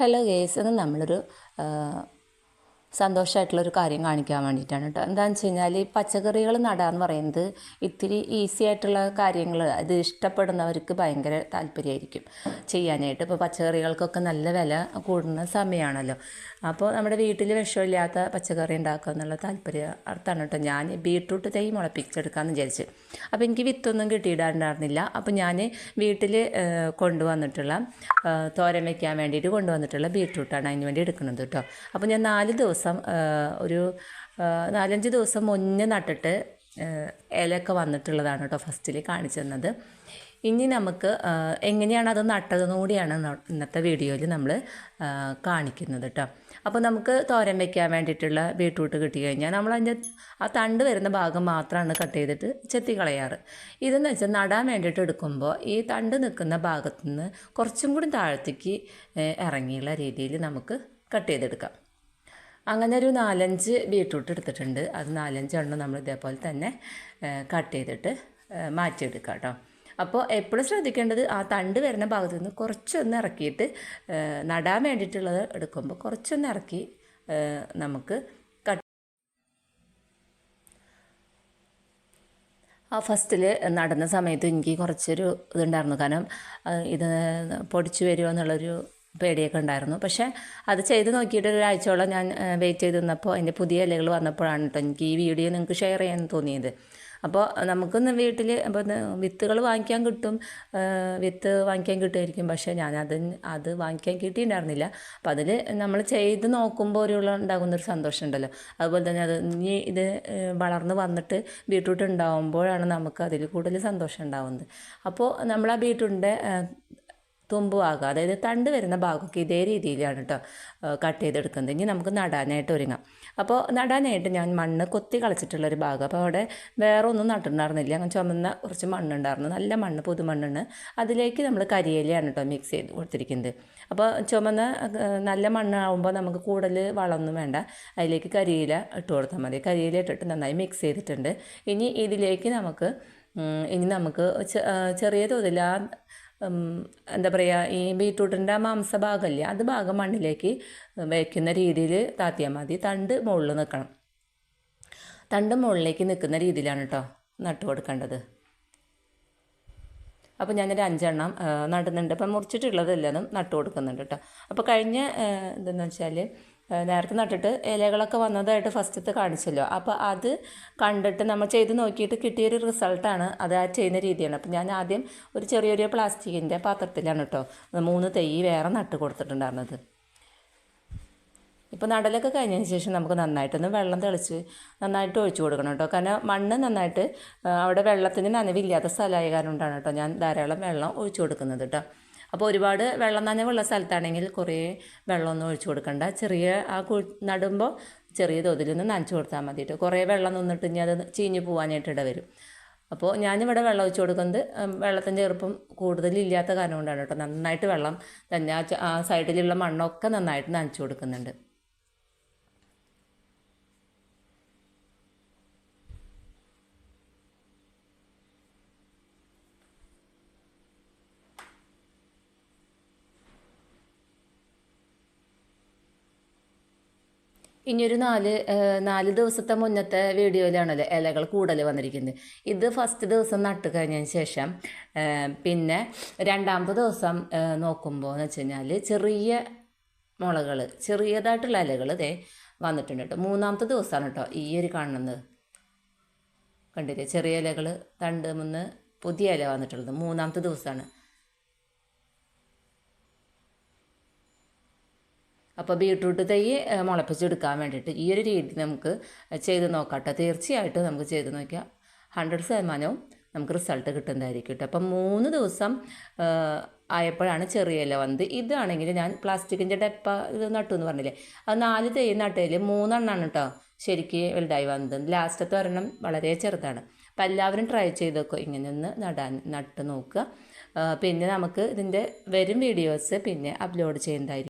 Hello guys ഇന്ന് നമ്മളൊരു സന്തോഷമായിട്ടുള്ളൊരു കാര്യം കാണിക്കാൻ വേണ്ടിയിട്ടാണ് കേട്ടോ. എന്താണെന്ന് വെച്ച് കഴിഞ്ഞാൽ പച്ചക്കറികൾ നടാന്ന് പറയുന്നത് ഇത്തിരി ഈസി ആയിട്ടുള്ള കാര്യങ്ങൾ അത് ഇഷ്ടപ്പെടുന്നവർക്ക് ഭയങ്കര താല്പര്യമായിരിക്കും ചെയ്യാനായിട്ട്. ഇപ്പോൾ പച്ചക്കറികൾക്കൊക്കെ നല്ല വില കൂടുന്ന സമയമാണല്ലോ. അപ്പോൾ നമ്മുടെ വീട്ടിൽ വിഷമില്ലാത്ത പച്ചക്കറി ഉണ്ടാക്കുക എന്നുള്ള താല്പര്യം അർത്ഥാണ് കേട്ടോ. ഞാൻ ബീട്രൂട്ട് തൈ മുളപ്പിച്ചെടുക്കാമെന്ന് വിചാരിച്ച്. അപ്പോൾ എനിക്ക് വിത്തൊന്നും കിട്ടിയിടാണ്ടായിരുന്നില്ല. അപ്പോൾ ഞാൻ വീട്ടിൽ കൊണ്ടുവന്നിട്ടുള്ള തോരൻ വയ്ക്കാൻ വേണ്ടിയിട്ട് കൊണ്ടുവന്നിട്ടുള്ള ബീട്രൂട്ടാണ് അതിന് വേണ്ടി എടുക്കുന്നത് കേട്ടോ. അപ്പോൾ ഞാൻ നാല് ദിവസം ആ, ഒരു നാലഞ്ച് ദിവസം മുന്നേ നട്ടിട്ട് ഇലയൊക്കെ വന്നിട്ടുള്ളതാണ് കേട്ടോ ഫസ്റ്റിൽ കാണിച്ചു തന്നത്. ഇനി നമുക്ക് എങ്ങനെയാണ് അത് നട്ടതെന്ന് കൂടിയാണ് ഇന്നത്തെ വീഡിയോയിൽ നമ്മൾ കാണിക്കുന്നത് കേട്ടോ. അപ്പോൾ നമുക്ക് തോരൻ വയ്ക്കാൻ വേണ്ടിയിട്ടുള്ള ബീട്രൂട്ട് കിട്ടി കഴിഞ്ഞാൽ നമ്മൾ അതിന്റെ ആ തണ്ട് വരുന്ന ഭാഗം മാത്രമാണ് കട്ട് ചെയ്തിട്ട് ചെത്തി കളയാറ് ഇതെന്ന് വെച്ചാൽ നടാൻ വേണ്ടിയിട്ട് എടുക്കുമ്പോൾ ഈ തണ്ട് നിൽക്കുന്ന ഭാഗത്തു നിന്ന് കുറച്ചും കൂടി താഴത്തേക്ക് ഇറങ്ങിയുള്ള രീതിയിൽ നമുക്ക് കട്ട് ചെയ്തെടുക്കാം. അങ്ങനെ ഒരു നാലഞ്ച് ബീട്രൂട്ട് എടുത്തിട്ടുണ്ട്. അത് നാലഞ്ച് എണ്ണം നമ്മൾ ഇതേപോലെ തന്നെ കട്ട് ചെയ്തിട്ട് മാറ്റിയെടുക്കുക മാറ്റിയെടുക്കാം കേട്ടോ. അപ്പോൾ എപ്പോഴും ശ്രദ്ധിക്കേണ്ടത് ആ തണ്ട് വരുന്ന ഭാഗത്ത് നിന്ന് കുറച്ചൊന്ന് ഇറക്കിയിട്ട് നടാൻ വേണ്ടിയിട്ടുള്ളത് എടുക്കുമ്പോൾ കുറച്ചൊന്ന് ഇറക്കി നമുക്ക് കട്ട് ആ ഫസ്റ്റിൽ നടന്ന സമയത്ത് എനിക്ക് കുറച്ചൊരു ഇതുണ്ടായിരുന്നു. കാരണം ഇത് പൊടിച്ചു വരുമോ എന്നുള്ളൊരു പേടിയൊക്കെ ഉണ്ടായിരുന്നു. പക്ഷേ അത് ചെയ്ത് നോക്കിയിട്ട് ഒരാഴ്ചയോളം ഞാൻ വെയിറ്റ് ചെയ്ത് നിന്നപ്പോൾ അതിന്റെ പുതിയ ഇലകൾ വന്നപ്പോഴാണ് കേട്ടോ എനിക്ക് ഈ വീഡിയോ നിങ്ങൾക്ക് ഷെയർ ചെയ്യാൻ തോന്നിയത്. അപ്പോൾ നമുക്കൊന്ന് വീട്ടിൽ അപ്പോൾ വിത്തുകൾ വാങ്ങിക്കാൻ കിട്ടും വിത്ത് വാങ്ങിക്കാൻ കിട്ടുമായിരിക്കും. പക്ഷേ ഞാൻ അത് അത് വാങ്ങിക്കാൻ കിട്ടിയിട്ടുണ്ടായിരുന്നില്ല. അപ്പോൾ അതിൽ നമ്മൾ ചെയ്ത് നോക്കുമ്പോൾ ഒരു ഉണ്ടാകുന്നൊരു സന്തോഷം ഉണ്ടല്ലോ. അതുപോലെ തന്നെ അത് ഇനി ഇത് വളർന്ന് വന്നിട്ട് ബീട്രൂട്ട് ഉണ്ടാകുമ്പോഴാണ് നമുക്ക് അതിൽ കൂടുതൽ സന്തോഷം ഉണ്ടാകുന്നത് അപ്പോൾ നമ്മൾ ആ ബീട്രൂട്ടിന്റെ തുമ്പ് ഭാഗം അതായത് തണ്ട് വരുന്ന ഭാഗമൊക്കെ ഇതേ രീതിയിലാണ് കേട്ടോ കട്ട് ചെയ്തെടുക്കുന്നത്. ഇനി നമുക്ക് നടാനായിട്ട് ഒരുങ്ങാം. അപ്പോൾ നടാനായിട്ട് ഞാൻ മണ്ണ് കൊത്തി കളിച്ചിട്ടുള്ളൊരു ഭാഗം. അപ്പോൾ അവിടെ വേറെ ഒന്നും നട്ടിട്ടുണ്ടായിരുന്നില്ല. അങ്ങനെ ചുമന്ന കുറച്ച് മണ്ണുണ്ടായിരുന്നു. നല്ല മണ്ണ് പുതുമണ്ണാണ് അതിലേക്ക് നമ്മൾ കരിയിലയാണ് കേട്ടോ മിക്സ് ചെയ്ത് കൊടുത്തിരിക്കുന്നത്. അപ്പോൾ ചുമന്ന നല്ല മണ്ണാവുമ്പോൾ നമുക്ക് കൂടുതൽ വളമൊന്നും വേണ്ട. അതിലേക്ക് കരിയില ഇട്ട് കൊടുത്താൽ മതി. കരിയില ഇട്ടിട്ട് നന്നായി മിക്സ് ചെയ്തിട്ടുണ്ട്. ഇനി ഇതിലേക്ക് നമുക്ക് ഇനി നമുക്ക് ചെറിയ തോതിൽ ആ എന്താ പറയുക ഈ ബീട്രൂട്ടിന്റെ ആ മാംസഭാഗമല്ലേ അത് ഭാഗം മണ്ണിലേക്ക് വയ്ക്കുന്ന രീതിയിൽ താത്തിയാൽ മതി. തണ്ട് മുകളിൽ നിൽക്കണം തണ്ട് മുകളിലേക്ക് നിൽക്കുന്ന രീതിയിലാണ് കേട്ടോ നട്ടു കൊടുക്കേണ്ടത്. അപ്പോൾ ഞാനൊരു അഞ്ചെണ്ണം നടുന്നുണ്ട്. അപ്പം മുറിച്ചിട്ടുള്ളതെല്ലാം നട്ടു കൊടുക്കുന്നുണ്ട് കേട്ടോ അപ്പോൾ കഴിഞ്ഞ എന്താണെന്ന് വെച്ചാൽ നേരത്തെ നട്ടിട്ട് ഇലകളൊക്കെ വന്നതായിട്ട് ഫസ്റ്റത്തെ കാണിച്ചല്ലോ. അപ്പോൾ അത് കണ്ടിട്ട് നമ്മൾ ചെയ്ത് നോക്കിയിട്ട് കിട്ടിയൊരു റിസൾട്ടാണ് അത് ആ ചെയ്യുന്ന രീതിയാണ്. അപ്പോൾ ഞാൻ ആദ്യം ഒരു ചെറിയൊരു പ്ലാസ്റ്റിക്കിന്റെ പാത്രത്തിലാണ് കേട്ടോ മൂന്ന് തൈ വേറെ നട്ട് കൊടുത്തിട്ടുണ്ടായിരുന്നത്. ഇപ്പോൾ നടലൊക്കെ കഴിഞ്ഞതിന് ശേഷം നമുക്ക് നന്നായിട്ടൊന്ന് വെള്ളം തെളിച്ച് നന്നായിട്ട് ഒഴിച്ചു കൊടുക്കണം കേട്ടോ കാരണം മണ്ണ് നന്നായിട്ട് അവിടെ വെള്ളത്തിന് നനവില്ലാത്ത സ്ഥലമായ കാരണം കൊണ്ടാണ് കേട്ടോ ഞാൻ ധാരാളം വെള്ളം ഒഴിച്ചു കൊടുക്കുന്നത് കേട്ടോ അപ്പോൾ ഒരുപാട് വെള്ളം നനവുള്ള സ്ഥലത്താണെങ്കിൽ കുറേ വെള്ളമൊന്നും ഒഴിച്ചു കൊടുക്കണ്ട. ചെറിയ ആ കു നടുമ്പോൾ ചെറിയ തോതിൽ ഒന്ന് നനച്ചു കൊടുത്താൽ മതി കേട്ടോ കുറേ വെള്ളം നിന്നിട്ട് ഇനി അത് ചീഞ്ഞു പോകാനായിട്ട് ഇട വരും. അപ്പോൾ ഞാനിവിടെ വെള്ളം ഒഴിച്ചു കൊടുക്കുന്നത് വെള്ളത്തിന്റെ ഈർപ്പം കൂടുതലില്ലാത്ത കാരണം കൊണ്ടാണ് കേട്ടോ. നന്നായിട്ട് വെള്ളം തന്നെ ആ സൈഡിലുള്ള മണ്ണൊക്കെ നന്നായിട്ട് നനച്ചു കൊടുക്കുന്നുണ്ട്. ഇനിയൊരു നാല് നാല് ദിവസത്തെ മുന്നത്തെ വീഡിയോയിലാണല്ലോ ഇലകൾ കൂടുതൽ വന്നിരിക്കുന്നത്. ഇത് ഫസ്റ്റ് ദിവസം നട്ട് കഴിഞ്ഞതിന് ശേഷം പിന്നെ രണ്ടാമത്തെ ദിവസം നോക്കുമ്പോൾ എന്ന് വെച്ച് കഴിഞ്ഞാൽ ചെറിയ മുളകൾ ചെറിയതായിട്ടുള്ള ഇലകൾ ഇതേ വന്നിട്ടുണ്ട് കേട്ടോ. മൂന്നാമത്തെ ദിവസമാണ് കേട്ടോ ഈ ഒരു കാണുന്നത്. കണ്ടില്ലേ? ചെറിയ ഇലകൾ തണ്ട് മുന്ന് പുതിയ ഇല വന്നിട്ടുള്ളത്. മൂന്നാമത്തെ ദിവസമാണ്. അപ്പോൾ ബീട്രൂട്ട് തൈ മുളപ്പിച്ചെടുക്കാൻ വേണ്ടിയിട്ട് ഈ ഒരു രീതി നമുക്ക് ചെയ്ത് നോക്കാട്ടോ. തീർച്ചയായിട്ടും നമുക്ക് ചെയ്ത് നോക്കിയാൽ ഹൺഡ്രഡ് ശതമാനവും നമുക്ക് റിസൾട്ട് കിട്ടുന്നതായിരിക്കും കേട്ടോ അപ്പം മൂന്ന് ദിവസം ആയപ്പോഴാണ് ചെറിയ ഇല വന്നത്. ഇതാണെങ്കിൽ ഞാൻ പ്ലാസ്റ്റിക്കിന്റെ ഡപ്പ ഇത് നട്ടു എന്ന് പറഞ്ഞില്ലേ? അത് നാല് തൈ നട്ടതിൽ മൂന്നെണ്ണമാണ് കേട്ടോ ശരിക്ക് വലുതായി വന്നത്. ലാസ്റ്റത്തെ ഒരെണ്ണം വളരെ ചെറുതാണ്. അപ്പം എല്ലാവരും ട്രൈ ചെയ്ത് നോക്കുക ഇങ്ങനെ ഒന്ന് നടാൻ നട്ട് നോക്കുക. പിന്നെ നമുക്ക് ഇതിന്റെ വരും വീഡിയോസ് പിന്നെ അപ്ലോഡ് ചെയ്യുന്നതായിരിക്കും